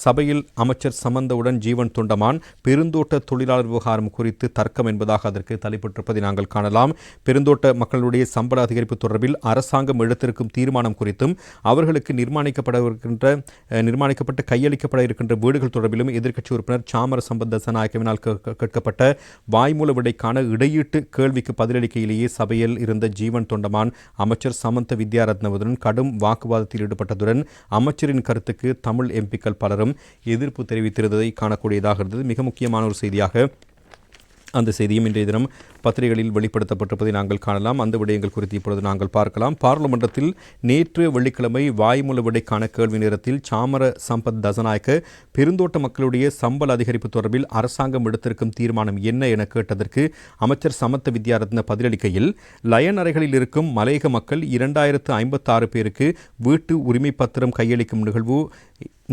சபையில் அமைச்சர் சம்பந்தவுடன் ஜீவன் தொண்டமான் பெருந்தோட்ட தொழிலாளர் விவகாரம் குறித்து தர்க்கம் என்பதாக அதற்கு தலைப்பட்டிருப்பதை நாங்கள் காணலாம். பெருந்தோட்ட மக்களுடைய சம்பள அதிகரிப்பு தொடர்பில் அரசாங்கம் எடுத்திருக்கும் தீர்மானம் குறித்தும் அவர்களுக்கு நிர்மாணிக்கப்பட இருக்கின்ற நிர்மாணிக்கப்பட்டு கையளிக்கப்பட இருக்கின்ற வீடுகள் தொடர்பிலும் எதிர்க்கட்சி உறுப்பினர் சாமர சம்பந்த தசநாயக்கவினால் கேட்கப்பட்ட வாய்மூல விடைக்கான இடையீட்டு கேள்விக்கு பதிலளிக்கையிலேயே சபையில் இருந்த ஜீவன் தொண்டமான் அமைச்சர் சமந்த வித்யாரத்னவுடன் கடும் வாக்குவாதத்தில் ஈடுபட்டதுடன் அமைச்சரின் கருத்துக்கு தமிழ் எம்பிக்கள் பலரும் எதிர்ப்பு தெரிவித்திருந்ததை காணக்கூடியதாக இருந்தது. மிக முக்கியமான ஒரு செய்தியாக அந்த செய்தியும் இன்றைய தினம் பத்திரிகைகளில் வெளிப்படுத்தப்பட்டிருப்பதை நாங்கள் காணலாம். அந்த விடயங்கள் குறித்து இப்பொழுது நாங்கள் பார்க்கலாம். பாராளுமன்றத்தில் நேற்று வெள்ளிக்கிழமை வாய்மூல விடைக்கான கேள்வி நேரத்தில் சாமர சம்பத் தசநாயக்க பெருந்தோட்ட மக்களுடைய சம்பள அதிகரிப்பு தொடர்பில் அரசாங்கம் எடுத்திருக்கும் தீர்மானம் என்ன? என கேட்டதற்கு அமைச்சர் சமத்த வித்யாரத்ன பதிலளிக்கையில் லயன் அறைகளில் இருக்கும் மலையக மக்கள் இரண்டாயிரத்து ஐம்பத்தாறு பேருக்கு வீட்டு உரிமை பத்திரம் கையளிக்கும் நிகழ்வு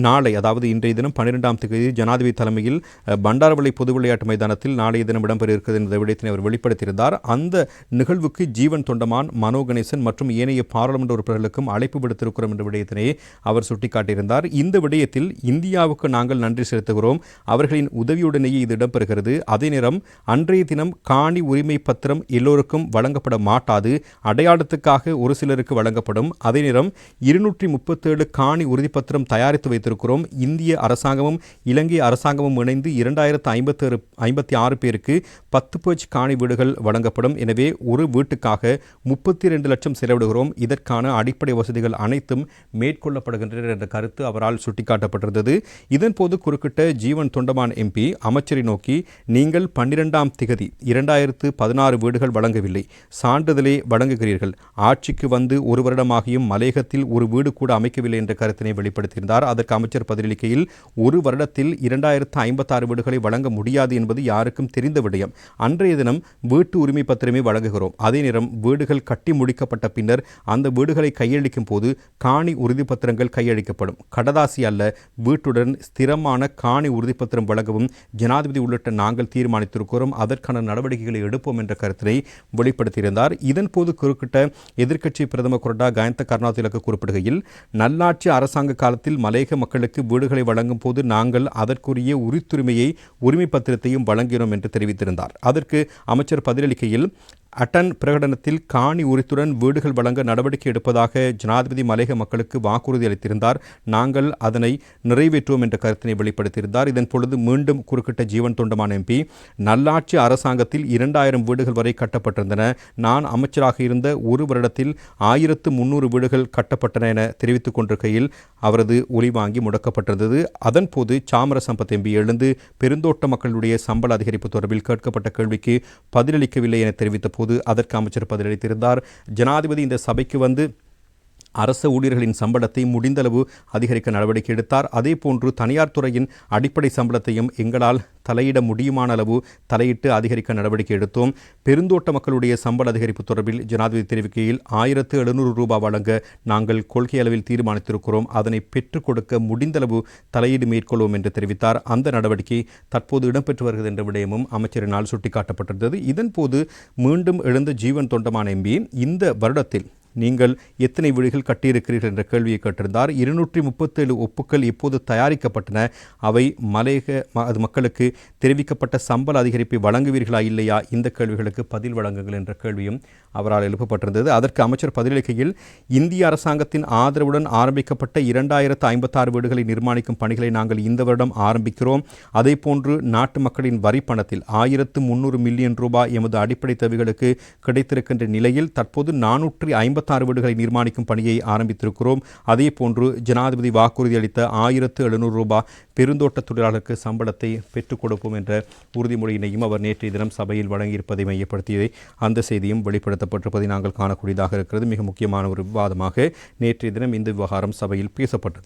நாளை அதாவது இன்றைய தினம் பன்னிரெண்டாம் தேதி ஜனாதிபதி தலைமையில் பண்டாரவளை பொது விளையாட்டு மைதானத்தில் நாளைய தினம் இடம்பெற இருக்கிறது என்ற விடயத்தினை அவர் வெளிப்படுத்தியிருந்தார். அந்த நிகழ்வுக்கு ஜீவன் தொண்டமான் மனோ கணேசன் மற்றும் ஏனைய பாராளுமன்ற உறுப்பினர்களுக்கும் அழைப்பு விடுத்திருக்கிறோம் என்ற விடயத்தினை அவர் சுட்டிக்காட்டியிருந்தார். இந்த விடயத்தில் இந்தியாவுக்கு நாங்கள் நன்றி செலுத்துகிறோம். அவர்களின் உதவியுடனேயே இது இடம்பெறுகிறது. அதே நேரம் அன்றைய தினம் காணி உரிமை பத்திரம் எல்லோருக்கும் வழங்கப்பட மாட்டாது. அடையாளத்துக்காக ஒரு சிலருக்கு வழங்கப்படும். அதே நேரம் இருநூற்றி முப்பத்தேழு காணி உறுதிப்பத்திரம் தயாரித்து வைத்து வைத்திருக்கிறோம். இந்திய அரசாங்கமும் இலங்கை அரசாங்கமும் இணைந்து இரண்டாயிரத்து ஐம்பத்தி ஐம்பத்தி ஆறு பேருக்கு பத்து பேச்சு காணி வீடுகள் வழங்கப்படும். எனவே ஒரு வீட்டுக்காக முப்பத்தி ரெண்டு லட்சம் செலவிடுகிறோம். இதற்கான அடிப்படை வசதிகள் அனைத்தும் மேற்கொள்ளப்படுகின்றன என்ற கருத்து அவரால் சுட்டிக்காட்டப்பட்டிருந்தது. இதன்போது குறுக்கிட்ட ஜீவன் தொண்டமான் எம்பி அமைச்சரை நோக்கி நீங்கள் பன்னிரெண்டாம் திகதி இரண்டாயிரத்து பதினாறு வீடுகள் வழங்கவில்லை. சான்றிதழே வழங்குகிறீர்கள். ஆட்சிக்கு வந்து ஒரு வருடமாகியும் மலேகத்தில் ஒரு வீடு கூட அமைக்கவில்லை என்ற கருத்தினை வெளிப்படுத்தியிருந்தார். அதற்கு அமைச்சர் பதிலளிக்கையில் ஒரு வருடத்தில் இரண்டாயிரத்து ஐம்பத்தாறு வீடுகளை வழங்க முடியாது என்பது யாருக்கும் தெரிந்த விடயம். அன்றைய தினம் வீட்டு உரிமை பத்திரமே வழங்குகிறோம். அதே நேரம் வீடுகள் கட்டி முடிக்கப்பட்ட பின்னர் அந்த வீடுகளை கையளிக்கும் போது காணி உறுதிப்பத்திரங்கள் கையளிக்கப்படும். கடதாசி அல்ல வீட்டுடன் ஸ்திரமான காணி உறுதிப்பத்திரம் வழங்கவும் ஜனாதிபதி உள்ளிட்ட நாங்கள் தீர்மானித்திருக்கிறோம். அதற்கான நடவடிக்கைகளை எடுப்போம் என்ற கருத்தினை வெளிப்படுத்தியிருந்தார். இதன்போது குறுக்கிட்ட எதிர்க்கட்சி பிரதமர் கொரடா கயந்த கருணாதிலக்கு குறிப்பிடுகையில் நல்லாட்சி அரசாங்க காலத்தில் மலேக மக்களுக்கு வீடுகளை வழங்கும் போது நாங்கள் அதற்குரிய உரித்துரிமையை உரிமை பத்திரத்தையும் வழங்கினோம் என்று தெரிவித்திருந்தார். அதற்கு அமைச்சர் பதிலளிக்கையில் அட்டன் பிரகடனத்தில் காணி உரித்துடன் வீடுகள் வழங்க நடவடிக்கை எடுப்பதாக ஜனாதிபதி மலேக மக்களுக்கு வாக்குறுதி அளித்திருந்தார். நாங்கள் அதனை நிறைவேற்றுவோம் என்ற கருத்தினை வெளிப்படுத்தியிருந்தார். இதன் பொழுது மீண்டும் குறுக்கிட்ட ஜீவன் தொண்டமான எம்பி நல்லாட்சி அரசாங்கத்தில் இரண்டாயிரம் வீடுகள் வரை கட்டப்பட்டிருந்தன. நான் அமைச்சராக இருந்த ஒரு வருடத்தில் ஆயிரத்து முன்னூறு வீடுகள் கட்டப்பட்டன என தெரிவித்துக் கொண்டிருக்கையில் அவரது ஒளி வாங்கி முடக்கப்பட்டிருந்தது. அதன்போது சாமர சம்பத் எம்பி எழுந்து பெருந்தோட்ட மக்களுடைய சம்பள அதிகரிப்பு தொடர்பில் கேட்கப்பட்ட கேள்விக்கு பதிலளிக்கவில்லை என தெரிவித்த போது அதற்கு அமைச்சர் பதிலளித்திருந்தார் ஜனாதிபதி இந்த சபைக்கு வந்து அரச ஊழியர்களின் சம்பளத்தை முடிந்தளவு அதிகரிக்க நடவடிக்கை எடுத்தார். அதே போன்று தனியார் துறையின் அடிப்படை சம்பளத்தையும் எங்களால் தலையிட முடியுமான அளவு தலையிட்டு அதிகரிக்க நடவடிக்கை எடுத்தோம். பெருந்தோட்ட மக்களுடைய சம்பள அதிகரிப்பு தொடர்பில் ஜனாதிபதி தெரிவிக்கையில் ஆயிரத்து எழுநூறு ரூபாய் வழங்க நாங்கள் கொள்கை அளவில் தீர்மானித்திருக்கிறோம். அதனை பெற்றுக் கொடுக்க முடிந்தளவு தலையீடு மேற்கொள்வோம் என்று தெரிவித்தார். அந்த நடவடிக்கை தற்போது இடம்பெற்று வருகிறது என்ற விடயமும் அமைச்சரினால் சுட்டிக்காட்டப்பட்டிருந்தது. இதன்போது மீண்டும் எழுந்த ஜீவன் தொண்டமான எம்பி இந்த வருடத்தில் நீங்கள் எத்தனை வீடுகள் கட்டியிருக்கிறீர்கள் என்ற கேள்வியை கேட்டிருந்தார். இருநூற்றி முப்பத்தேழு ஒப்புக்கள் இப்போது தயாரிக்கப்பட்டன. அவை மலையக அது மக்களுக்கு தெரிவிக்கப்பட்ட சம்பள அதிகரிப்பை வழங்குவீர்களா இல்லையா? இந்த கேள்விகளுக்கு பதில் வழங்குங்கள் என்ற கேள்வியும் அவரால் எழுப்பப்பட்டிருந்தது. அதற்கு அமைச்சர் பதிலளிக்கையில் இந்திய அரசாங்கத்தின் ஆதரவுடன் ஆரம்பிக்கப்பட்ட இரண்டாயிரத்து ஐம்பத்தாறு வீடுகளை நிர்மாணிக்கும் பணிகளை நாங்கள் இந்த வருடம் ஆரம்பிக்கிறோம். அதே போன்று நாட்டு மக்களின் வரி பணத்தில் ஆயிரத்து முன்னூறு மில்லியன் ரூபாய் எமது அடிப்படை தேவைகளுக்கு கிடைத்திருக்கின்ற நிலையில் தற்போது நானூற்றி ஐம்பத்தி ஐம்பத்தாறு வீடுகளை நிர்மாணிக்கும் பணியை ஆரம்பித்திருக்கிறோம். அதே போன்று ஜனாதிபதி வாக்குறுதி அளித்த ஆயிரத்து எழுநூறு ரூபாய் பெருந்தோட்ட தொழிலாளருக்கு சம்பளத்தை பெற்றுக் கொடுப்போம் என்ற உறுதிமொழியினையும் அவர் நேற்றைய தினம் சபையில் வழங்கியிருப்பதை மையப்படுத்தியதை அந்த செய்தியும் வெளிப்படுத்தப்பட்டிருப்பதை நாங்கள் காணக்கூடியதாக இருக்கிறது. மிக முக்கியமான ஒரு விவாதமாக நேற்றைய தினம் இந்த விவகாரம் சபையில் பேசப்பட்டது.